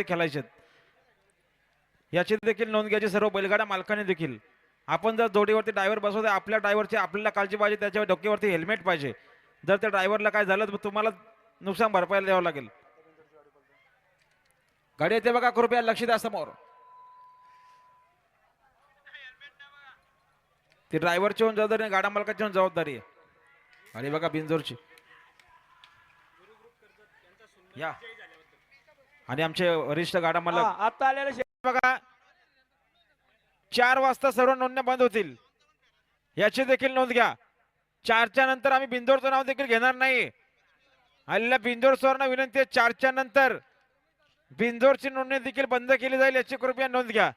कुस्ती खेळायचे याची देखील नोंद घ्यायची सर्व बैलगाड्या मालकाने देखील. आपण जर जोडीवरती ड्रायव्हर बसवतो आपल्या ड्रायव्हरची आपल्याला काळजी पाहिजे त्याच्या डोक्यावरती हेल्मेट पाहिजे. जर त्या ड्रायव्हरला काय झालं तर तुम्हाला नुकसान भरपाई द्यावं लागेल. गाडी येते बघा कृपया लक्ष द्या समोर. ती ड्रायव्हरची होऊन जबाबदारी गाड्या मालकाची होऊन जबाबदारी आहे. आणि बघा बिंजोरची या. आणि आमचे वरिष्ठ गाडा मालक. हा, आता आलेले बघा चार वाजता सर्व नोंदण्या बंद होतील. याची देखील नोंद घ्या. चारच्या नंतर आम्ही बिंदोरचं नाव देखील घेणार नाही. आलेल्या बिंदोर सरना विनंती आहे चारच्या नंतर बिंदोरची नोंदणी देखील बंद केली जाईल याची कृपया नोंद घ्या.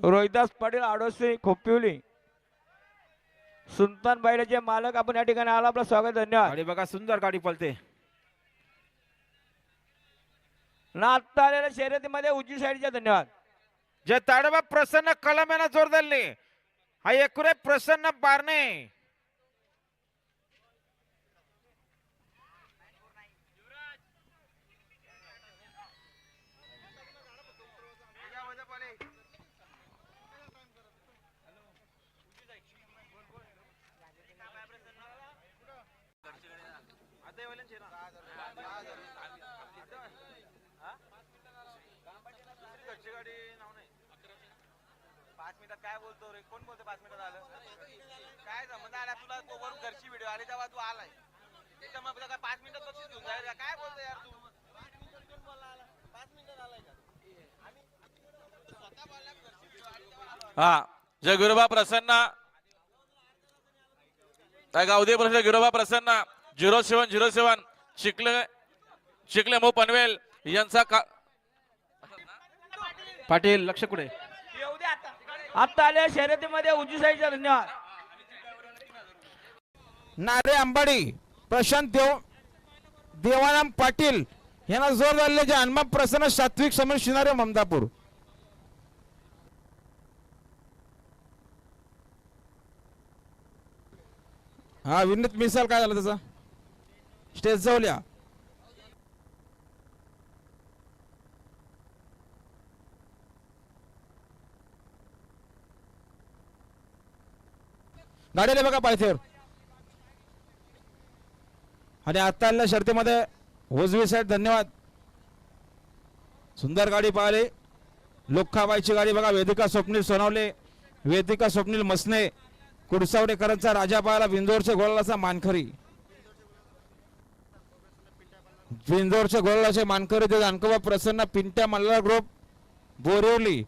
रोहिदास पाटील आडोशी खोपिवली. सुलतान बैलाचे मालक आपण या ठिकाणी आला. आपलं स्वागत धन्यवाद. गाडी बघा सुंदर गाडी पळते. ना आत्ता आलेल्या शर्यतीमध्ये उजवी साईडच्या धन्यवाद. जे ताडोबा प्रसन्न कलम यांना जोर धरले हा एकुरे प्रसन्न बारणे. घरची गाडी नाव नाही पाच मिनिटात काय बोलतो रे? कोण बोलतो पाच मिनिटात आलं? काय जमत आला तुला तो वरून घरची व्हिडिओ आली तेव्हा तू आलाय. त्याच्यामुळे काय पाच मिनिटात बक्षीस घेऊन जाईल? काय बोलतो यार तू? हा जय गुरुबा प्रसन्ना. त्या प्रसन्न गुरुबा प्रसन्ना. झिरो सेवन झिरो सेवन शिकले शिकले मो पनवेल. यांचा का पाटील लक्ष कुठे? आत्ता आलेल्या शर्यतीमध्ये उजवी साईडच्या धन्यवाद. नारे अंबाडी प्रशांत देव देवाराम पाटील यांना जोर झालेले जे हनुमान प्रसन्न सात्विक समर शिनारे ममदापूर हा विनीत मिसाल काय झालं त्याचा? स्टेज जाऊल्या गाडीला बघा पायथेर आणि आत्ता आलेल्या शर्तीमध्ये उजवी साहेब धन्यवाद. सुंदर गाडी पाहिली. लोखाबाईची गाडी बघा वेदिका स्वप्नील सोनवले वेदिका स्वप्नील मसने कुडसावडेकरांचा राजा पाहिला बिंदोरच्या गोळाचा मानखरी बिंदोरच्या गोलाचे मानकरी ते जानकोबा प्रसन्न पिंट्या मल्हार ग्रुप बोरिवली.